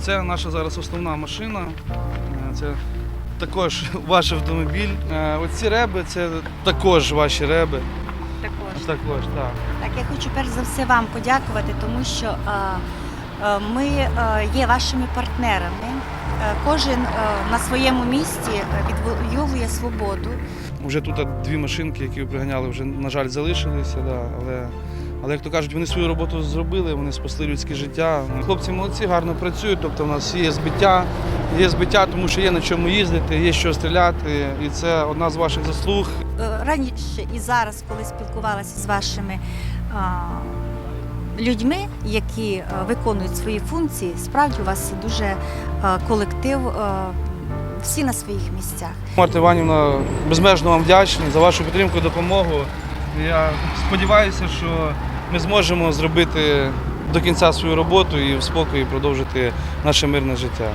Це наша зараз основна машина. Е, Це також ваш автомобіль. Е, Оці реби це також ваші реби. Також. Також, так. Так, я хочу перш за все вам подякувати, тому що е, ми є вашими партнерами. Е, Кожен е, на своєму місці е, відвоює свободу. Вже тут дві машинки, які ви приганяли, вже, на жаль, залишилися. Да, але, але, як то кажуть, вони свою роботу зробили, вони спасли людське життя. Хлопці молодці, гарно працюють, тобто в нас є збиття, є збиття, тому що є на чому їздити, є що стріляти, і це одна з ваших заслуг. Раніше і зараз, коли спілкувалася з вашими людьми, які е, виконують свої функції, справді у вас дуже е, колектив, е, всі на своїх місцях. Марта Іванівна, безмежно вам вдячний за вашу підтримку, допомогу. Я сподіваюся, що ми зможемо зробити до кінця свою роботу і в спокої продовжити наше мирне життя.